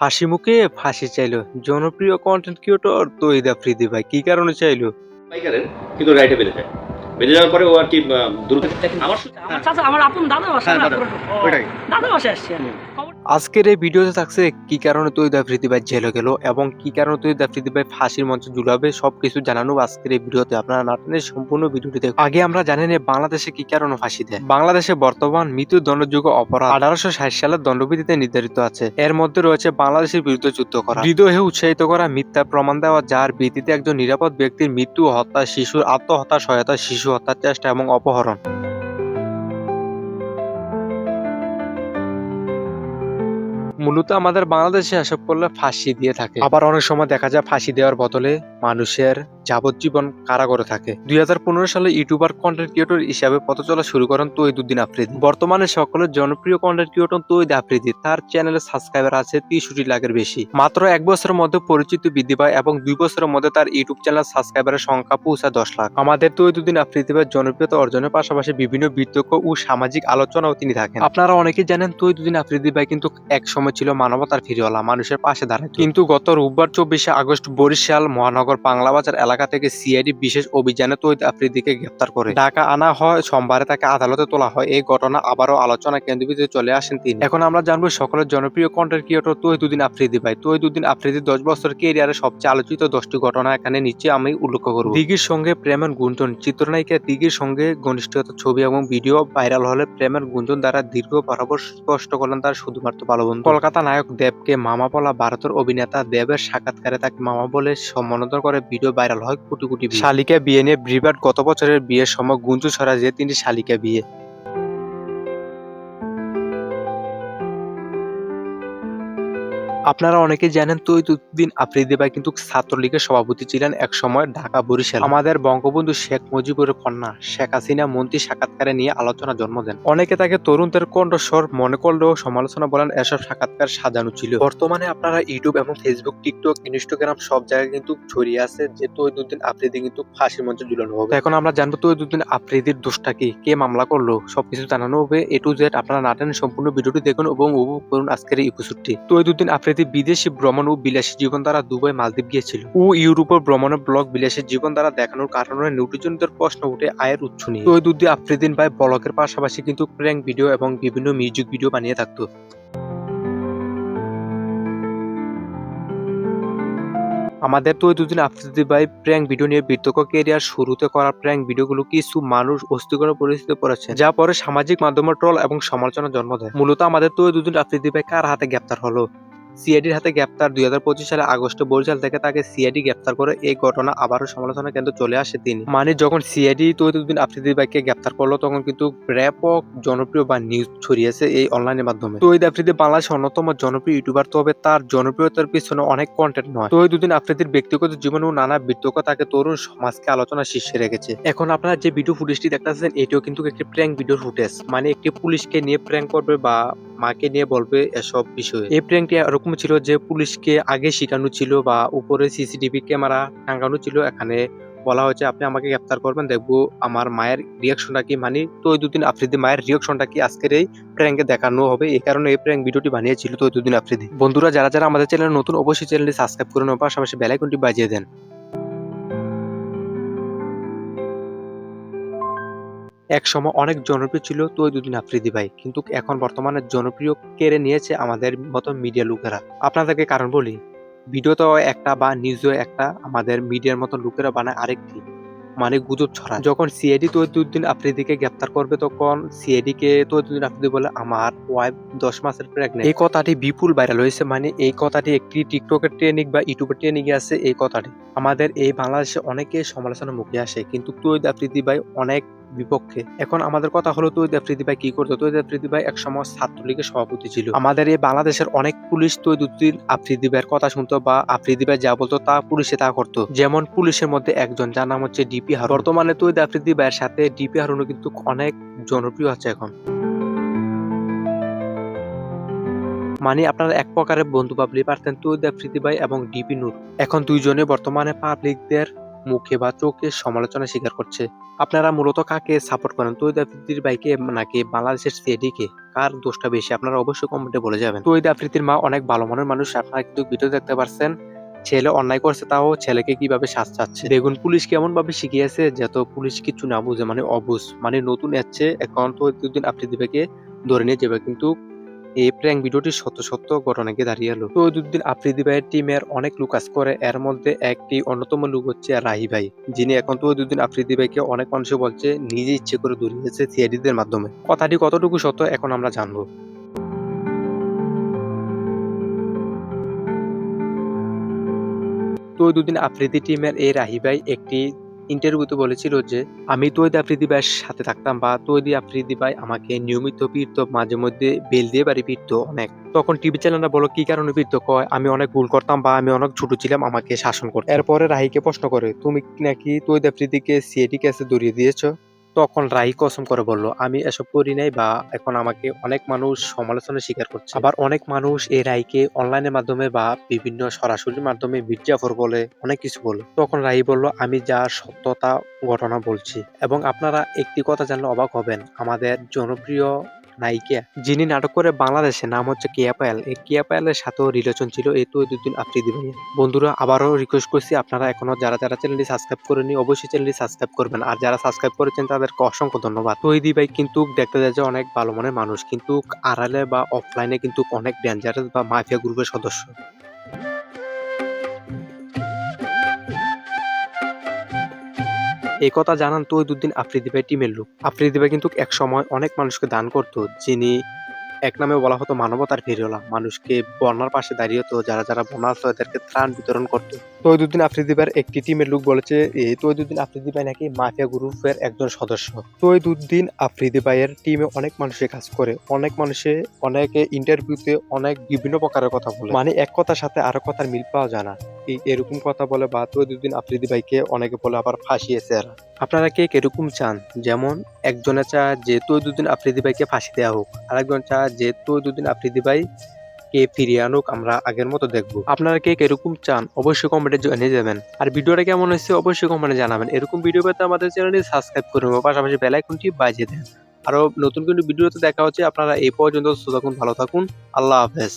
হাসি মুখে ফাঁসি চাইলো। জনপ্রিয় কন্টেন্ট ক্রিয়েটর তৈদ ফ্রিদি ভাই কি কারণে চাইলো? বাইকারের কিন্তু রাইটে বেড়ে যায় বেড়ে যাওয়ার পরে ও আর কি দ্রুত আমার আমার চাচা আমার আপন দাদা বাসা হ্যাঁ, ওইটাই। দাদা বাসা আসছি। আজকের এই ভিডিওতে থাকছে কি কারণে তৈদ আফ্রিদি ভাই জেলে গেল এবং কি কারণে তৈদ আফ্রিদি ভাই ফাঁসির মঞ্চে ঝুলাবে সবকিছু জানানো আজকের এই ভিডিওতে। আপনারা নাটনের সম্পূর্ণ ভিডিওটি দেখুন। আগে আমরা জানি না বাংলাদেশে কি কারণে ফাঁসি দেয়। বাংলাদেশে বর্তমান মৃত্যু দণ্ডযোগ্য অপরাধ আঠারোশো ষাট সালের দণ্ডবিধিতে নির্ধারিত আছে। এর মধ্যে রয়েছে বাংলাদেশের বিরুদ্ধে যুদ্ধ করা। হৃদয়ে উৎসাহিত করা, মিথ্যা প্রমাণ দেওয়া, যার ভিত্তিতে একজন নিরাপদ ব্যক্তির মৃত্যু হত্যা, শিশুর আত্মহত্যা, সহায়তা, শিশু হত্যার চেষ্টা এবং অপহরণ। মূলত আমাদের বাংলাদেশে এসব করলে ফাঁসি দিয়ে থাকে। আবার অনেক সময় দেখা যায় ফাঁসি দেওয়ার বদলে মানুষের যাবজ্জীবন কারাগারে থাকে। দুই হাজার পনেরো সালে ইউটিউবার কন্টেন্ট ক্রিয়েটর হিসাবে পথ চলা শুরু করেন তৈদুদ্দিন আফ্রিদি। বর্তমানে সকলের জনপ্রিয় কন্টেন্ট ক্রিয়েটর তৈদ আফ্রিদি। তার চ্যানেলে সাবস্ক্রাইবার আছে তেষট্টি লাখের বেশি। মাত্র এক বছরের মধ্যে পরিচিত বৃদ্ধি পায় এবং দুই বছরের মধ্যে তার ইউটিউব চ্যানেল সাবস্ক্রাইবারের সংখ্যা পৌঁছায় দশ লাখ। আমাদের তৈদুদ্দিন আফ্রিদি জনপ্রিয়তা অর্জনের পাশাপাশি বিভিন্ন বিতর্ক ও সামাজিক আলোচনাও তিনি থাকেন। আপনারা অনেকেই জানেন তৈদুদ্দিন আফ্রিদি ভাই কিন্তু এক সময় ছিল মানবতার ফিরিওয়ালা, মানুষের পাশে দাঁড়ায় কিন্তু গত রোববার চব্বিশে আগস্ট বরিশাল মহানগর বাংলাবাজার এলাকা থেকে সিআইডি বিশেষ অভিযানে তৈদ আফ্রিদিকে গ্রেপ্তার করে। ঢাকা আনা হয়, সোমবারে তাকে আদালতে তোলা হয়। এই ঘটনা আবারও আলোচনা কেন্দ্রবিন্দুতে চলে আসেন তিনি। এখন আমরা জানব সকলের জনপ্রিয় কন্টেন্ট ক্রিয়েটর তৈদুদ্দিন আফ্রিদি ভাই। তৈদুদ্দিন আফ্রিদি দশ বছর কেরিয়ারে সবচেয়ে আলোচিত দশটি ঘটনা এখানে নিচে আমি উল্লেখ করব। দিঘির সঙ্গে প্রেমের গুঞ্জন। চিত্রনায়িকা দিঘির সঙ্গে ঘনিষ্ঠতার ছবি এবং ভিডিও ভাইরাল হলে প্রেমের গুঞ্জন দ্বারা দীর্ঘ বরাবর স্পষ্ট করলেন তার শুধুমাত্র ভালো বন্ধু কলকাতা নায়ক দেবকে মামা বলা ভারতের অভিনেতা দেবের সাক্ষাৎকারে তাকে মামা বলে সম্মানিত করে ভিডিও ভাইরাল হয় কোটি কোটি শালিকা বিয়ে নিয়ে ব্রিবার্ট গত বছরের বিয়ের সময় গুঞ্জু ছড়া যে তিনি শালিকা বিয়ে। আপনারা অনেকে জানেন, তৈতুদ্দিন আফ্রিদি ভাই কিন্তু ছাত্রলীগের সভাপতি ছিলেন এক সময় ঢাকা বরিশাল। আমাদের বঙ্গবন্ধু শেখ মুজিবুরের কন্যা শেখ হাসিনা মন্ত্রী সাক্ষাৎকারে নিয়ে আলোচনা জন্ম দেন। অনেকে তাকে তরুণদের কণ্ঠস্বর, মনে করলেও সমালোচনা বলেন, এসব সাক্ষাৎকার সাজানো ছিল। বর্তমানে আপনারা ইউটিউব এবং ফেসবুক, টিকটক, ইনস্টাগ্রাম সব জায়গায় কিন্তু ছড়িয়ে আছে যে তৈদুদ্দিন আফ্রিদি কিন্তু ফাঁসির মঞ্চে ঝুলানো হবে। এখন আমরা জানব তৈদুদ্দিন আফ্রিদির দোষটা কি? কে মামলা করল? সবকিছু জানানো হবে। এ টু জেড আপনারা নাটেন সম্পূর্ণ ভিডিওটি দেখুন এবং উপভোগ করুন আজকের এই এপিসোডটি তৈদুদ্দিন আফ্রিদি বিদেশি ভ্রমণ ও বিলাসী জীবন দ্বারা দুবাই, মালদ্বীপ গিয়েছিল। ও ইউরোপের ভ্রমণের ব্লগ বিলাসী জীবন দ্বারা দেখানোর কারণে নিউট্রিজনদের প্রশ্ন উঠে আয়ের উৎস নিয়ে। তৈদুদ্দিন আফ্রিদিন ভাই ব্লগের পাশাপাশি কিন্তু প্র্যাঙ্ক ভিডিও এবং বিভিন্ন মিউজিক ভিডিও বানিয়ে থাকতো। আমাদের তো দুদিন আফ্রিদি ভাই প্র্যাঙ্ক ভিডিও নিয়ে বিতর্ক কেরিয়ার শুরুতে করা প্র্যাঙ্ক ভিডিওগুলো কিছু মানুষ অস্থিকর পরিস্থিতিতে পড়েছে যা পরে সামাজিক মাধ্যমে ট্রল এবং সমালোচনা জন্ম দেয়। মূলত আমাদের তো দুদিন আফ্রিদি ভাই কার হাতে গ্রেপ্তার হলো? সিআইডির হাতে গ্রেপ্তার দুই হাজার পঁচিশ সালে আগস্টে বরিশাল থেকে তাকে সিআইডি গ্রেপ্তার করে এই ঘটনা আবারও সমালোচনা কেন্দ্র চলে আসে তিনি। মানে যখন সিআইডি তৈতুদ্দিন আফ্রিদি ভাইকে গ্রেপ্তার করল, তখন কিন্তু ব্যাপক জনপ্রিয় বা নিউজ ছড়িয়েছে এই অনলাইনের মাধ্যমে। তৈদ আফ্রিদি বাংলাদেশের অন্যতম জনপ্রিয় ইউটিউবার তবে তার জনপ্রিয়তার পিছনে অনেক কন্টেন্ট নয়। তৈদুদ্দিন আফ্রিদির ব্যক্তিগত জীবন ও নানা বিতর্ক তাকে তরুণ সমাজকে আলোচনা শীর্ষে রেখেছে। এখন আপনারা যে ভিডিও ফুটেজটি দেখতেছেন, এটিও কিন্তু একটি প্র্যাঙ্ক ভিডিওর ফুটেজ মানে একটি পুলিশকে নিয়ে প্র্যাঙ্ক করবে বা মাকে নিয়ে বলবে এসব বিষয়ে। এই প্র্যাঙ্কটি এরকম ছিল যে পুলিশকে আগে শিখানো ছিল বা উপরে সিসিটিভি ক্যামেরা টাঙ্গানো ছিল। এখানে বলা হয়েছে, আপনি আমাকে গ্রেপ্তার করবেন। দেখব আমার মায়ের রিয়াকশনটা কি মানে। দুদিন আফ্রিদি মায়ের রিয়াকশনটা কি আজকের এই প্র্যাঙ্কে দেখানো হবে? এই কারণে এই প্র্যাঙ্ক ভিডিওটি বানিয়েছিল তো দুদিন আফ্রিদি। বন্ধুরা, যারা যারা আমাদের চ্যানেল নতুন, অবশ্যই চ্যানেলটি সাবস্ক্রাইব করে নেওয়ার পাশাপাশি বেলাইকনটি বাজিয়ে দেন। এক সময় অনেক জনপ্রিয় ছিল তো দুদিন আফ্রিদি ভাই, কিন্তু এখন বর্তমানে জনপ্রিয় কেড়ে নিয়েছে আমাদের মতো মিডিয়া লোকেরা। আপনাদেরকে কারণ বলি ভিডিও তো একটা বা নিউজও একটা, আমাদের মিডিয়ার মতো লোকেরা বানায় আরেকটি মানে গুজব ছড়া যখন সিআইডি তৈদুদ্দিন আফ্রিদিকে গ্রেপ্তার করবে, তখন সিআইডি কে তৈদুদ্দিন আফ্রিদি বলে, আমার ওয়াইফ দশ মাসের প্রেগনেন্ট এই কথাটি বিপুল ভাইরাল হয়েছে মানে এই কথাটি একটি টিকটকের ট্রেনিং বা ইউটিউবের ট্রেনিং আছে এই কথাটি। আমাদের এই বাংলাদেশে অনেকে সমালোচনার মুখে আসে, কিন্তু তৈদ আফ্রিদি ভাই অনেক বিপক্ষে। এখন আমাদের কথা হলো তৈদ আফ্রিদি ভাই কি করতো? তৈদ আফ্রিদি ভাই এক সময় ছাত্রলীগের সভাপতি ছিল। আমাদের এই বাংলাদেশের অনেক পুলিশ তৈদুদ্দিন আফ্রিদি ভাইয়ের কথা শুনতো বা আফ্রিদি ভাই যা বলতো তা পুলিশে তা করতো। যেমন পুলিশের মধ্যে একজন, যার নাম হচ্ছে ডিপি হারুন। বর্তমানে তৈদ আফ্রিদি ভাইয়ের সাথে ডিপি হারুনও কিন্তু অনেক জনপ্রিয় আছে এখন। মানে আপনারা এক প্রকারের বন্ধু ভাবলেই পারতেন তৈদ আফ্রিদি ভাই এবং ডিপি নূর। এখন দুইজনে বর্তমানে পাবলিকদের মুখে বা চোখে সমালোচনা স্বীকার করছে। আপনারা মূলত কাকে সাপোর্ট করেন? তৈদ আফ্রিদির ভাইকে নাকি বাংলাদেশের সিএডি কে? কার দোষটা বেশি? আপনারা অবশ্যই কমেন্টে বলে যাবেন। তৈদ আফ্রিদির মা অনেক ভালো মনের মানুষ। আপনারা কিন্তু ভিডিও দেখতে পারছেন। ছেলে অন্যায় করছে তাও ছেলেকে কীভাবে শাস্তি চাচ্ছে? দেখুন, পুলিশ কেমন ভাবে শিখিয়েছে যত পুলিশ কিছু না বুঝে মানে অবুঝ মানে নতুন এসছে। এখন তো দুদিন ভাইকে ধরে নিয়ে যাবে। কিন্তু এই প্র্যাঙ্ক ভিডিওটি সত্য সত্য ঘটনাকে দাঁড়িয়ে এলো। তো দুদিন আফ্রিদি ভাইয়ের টিমের অনেক লোক কাজ করে। এর মধ্যে একটি অন্যতম লোক হচ্ছে রাহি ভাই, যিনি এখন তো দুদিন আফ্রিদি ভাইকে অনেক মানুষ বলছে, নিজে ইচ্ছে করে ধরিয়েছে সিআইডিদের মাধ্যমে। কথাটি কতটুকু সত্য এখন আমরা জানব। তো দুদিন আফ্রিদি টিমের এই রাহি ভাই একটি ইন্টারভিউতে বলেছিল যে, আমি তৈদি আফ্রিদি ভাইয়ের সাথে থাকতাম বা তৈদি আফ্রিদি ভাই আমাকে নিয়মিত পিটত মাঝে মধ্যে বেল দিয়ে বাড়ি পিটত অনেক। তখন টিভি চ্যানেলরা বলো, কি কারণে পিটত কয়, আমি অনেক ভুল করতাম বা আমি অনেক ছোট ছিলাম, আমাকে শাসন করতো। এরপরে রাহিকে প্রশ্ন করে, তুমি নাকি তৈদি আফ্রিদিকে সিএটি কেসে দৌড়িয়ে দিয়েছ? তখন রাহি কসম করে বলল, আমি এসব করি নাই বা এখন আমাকে অনেক মানুষ সমালোচনা স্বীকার করছে। আবার অনেক মানুষ এই রায়কে অনলাইনের মাধ্যমে বা বিভিন্ন সরাসরি মাধ্যমে মির্জাফর বলে অনেক কিছু বলল তখন রাই বলল, আমি যা সত্যতা ঘটনা বলছি এবং আপনারা একটি কথা জানলে অবাক হবেন। আমাদের জনপ্রিয় নায়িকা, যিনি নাটক করে বাংলাদেশে নাম হচ্ছে কিয়া পায়াল। এই কিয়া পায়ালের সাথেও রিলেশন ছিল এই তো দুদিন আফ্রিদি ভাইয়া বন্ধুরা, আবারও রিকোয়েস্ট করছি আপনারা এখনও যারা যারা চ্যানেলটি সাবস্ক্রাইব করেনি অবশ্যই চ্যানেলটি সাবস্ক্রাইব করবেন। আর যারা সাবস্ক্রাইব করেছেন, তাদেরকে অসংখ্য ধন্যবাদ। তৈদি ভাই কিন্তু দেখতে যায় যে অনেক ভালো মনের মানুষ, কিন্তু আড়ালে বা অফলাইনে কিন্তু অনেক ডেঞ্জারাস বা মাফিয়া গ্রুপের সদস্য। এই কথা জানান তো দুদিন আফ্রিদি ভাই টিমের লোক। আফ্রিদি ভাই কিন্তু এক সময় অনেক মানুষকে দান করতো, যিনি এক নামে বলা হতো মানবতার ফেরিওলা মানুষকে বন্যার পাশে দাঁড়িয়ে তো যারা যারা বন্যা আসতো এদেরকে ত্রাণ বিতরণ করতো। তৈদুদ্দিন আফ্রিদি ভাইয়ের একটি টিমের লোক বলেছে এই তৈদুদ্দিন আফ্রিদি ভাই নাকি মাফিয়া গ্রুপের একজন সদস্য। তৈদুদ্দিন আফ্রিদি ভাইয়ের টিমে অনেক মানুষে কাজ করে, অনেক মানুষে অনেকে ইন্টারভিউতে অনেক বিভিন্ন প্রকারের কথা বলে। মানে এক কথার সাথে আরও কথার মিল পাওয়া যায় না। এই এরকম কথা বলে বা তৈদুদ্দিন আফ্রিদি ভাইকে অনেকে বলে আবার ফাঁসিয়েছে এরা? আপনারা কে কীরকম চান? যেমন একজনে চা যে তৈদুদ্দিন আফ্রিদি ভাইকে ফাঁসি দেওয়া হোক আরেকজন চা যে তৈদুদ্দিন আফ্রিদি ভাই কে ফিরিয়ে আনুক, আমরা আগের মতো দেখব। আপনারা কে কীরকম চান, অবশ্যই কমেন্টে জানিয়ে যাবেন আর ভিডিওটা কেমন হয়েছে অবশ্যই কমেন্টে জানাবেন। এরকম ভিডিও পেতে আমাদের চ্যানেলটি সাবস্ক্রাইব করুন পাশাপাশি বেল আইকনটি বাজিয়ে দেন আরও নতুন কোনো ভিডিওতে দেখা হচ্ছে। আপনারা এই পর্যন্ত থাকুন, ভালো থাকুন। আল্লাহ হাফেজ।